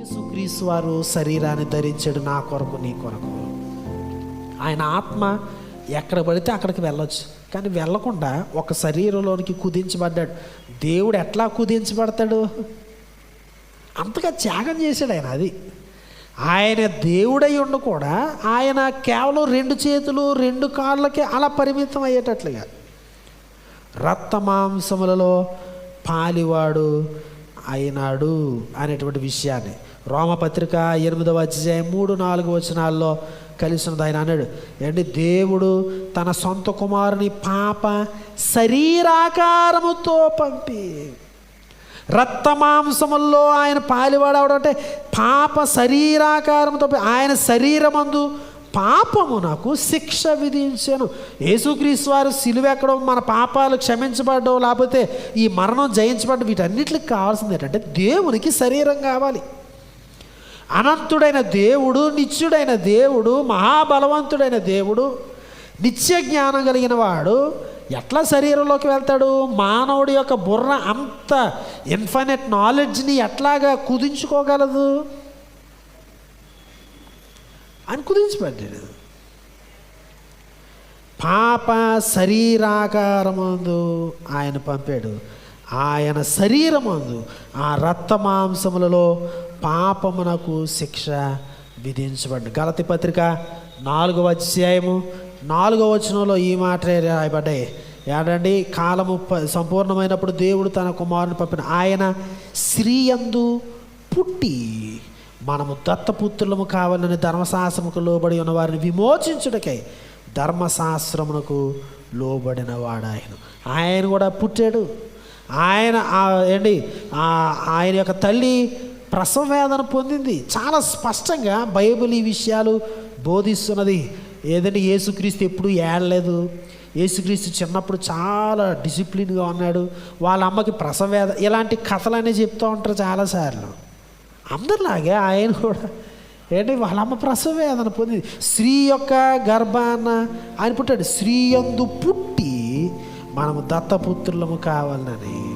యేసుక్రీస్తు వారు శరీరాన్ని ధరించాడు నా కొరకు నీ కొరకు. ఆయన ఆత్మ ఎక్కడ పడితే అక్కడికి వెళ్ళొచ్చు. కానీ వెళ్ళకుండా ఒక శరీరంలోనికి కుదించబడ్డాడు. దేవుడు ఎట్లా కుదించబడతాడు? అంతగా త్యాగం చేశాడు ఆయన అది. ఆయన దేవుడై ఉండి కూడా ఆయన కేవలం రెండు చేతులు రెండు కాళ్ళకే అలా పరిమితం అయ్యేటట్లుగా. రక్త మాంసములలో పాలివాడు అయినాడు అనేటువంటి విషయాన్ని. రోమపత్రిక ఎనిమిదవ అధ్యాయం మూడు నాలుగు వచనాల్లో కలిసి ఉన్నది ఆయన అన్నాడు ఏంటి దేవుడు తన సొంత కుమారుని పాప శరీరాకారముతో పంపి రక్త మాంసముల్లో ఆయన పాలివాడవడం అంటే పాప శరీరాకారంతో ఆయన శరీరమందు పాపము నాకు శిక్ష విధించాను. యేసుక్రీస్తు వారు సిలువెక్కడం మన పాపాలు క్షమించబడడం లేకపోతే ఈ మరణం జయించబడడం వీటన్నిటికి కావాల్సింది ఏంటంటే దేవునికి శరీరం కావాలి. అనంతుడైన దేవుడు నిత్యుడైన దేవుడు మహాబలవంతుడైన దేవుడు నిత్య జ్ఞానం కలిగిన వాడు ఎట్లా శరీరంలోకి వెళ్తాడు? మానవుడి యొక్క బుర్ర అంత ఇన్ఫైనెట్ నాలెడ్జ్ని ఎట్లాగా కుదించుకోగలదు? అని కుదించబడ్డాడు పాప శరీరాకారమందు ఆయన పంపాడు. ఆయన శరీరమందు ఆ రక్త మాంసములలో పాపమునకు శిక్ష విధించబడి గలతి పత్రిక నాలుగవ అధ్యాయము నాలుగవ వచనంలో ఈ మాటలే రాయబడ్డాయి. ఏడండి కాలము ప- సంపూర్ణమైనప్పుడు దేవుడు తన కుమారుని పంపిన ఆయన స్త్రీయందు పుట్టి మనము దత్తపుత్రులము కావాలని ధర్మశాస్త్రముకు లోబడి ఉన్న వారిని విమోచించుటకై ధర్మశాస్త్రమునకు లోబడిన వాడాయను. ఆయన కూడా పుట్టాడు. ఆయన ఏంటి ఆయన యొక్క తల్లి ప్రసవ వేదన పొందింది. చాలా స్పష్టంగా బైబిల్ ఈ విషయాలు బోధిస్తున్నది. ఏదంటే యేసుక్రీస్తు ఎప్పుడు ఏడలేదు. యేసుక్రీస్తు చిన్నప్పుడు చాలా డిసిప్లిన్గా ఉన్నాడు. వాళ్ళ అమ్మకి ప్రసవేద ఇలాంటి కథలనే చెప్తూ ఉంటారు చాలాసార్లు. అందరిలాగే ఆయన కూడా ఏంటి వాళ్ళ అమ్మ ప్రసవ వేదన పొందింది. స్త్రీ యొక్క గర్భాన ఆయన పుట్టాడు. స్త్రీ యందు పుట్టి మనము దత్తపుత్రులము కావాలని.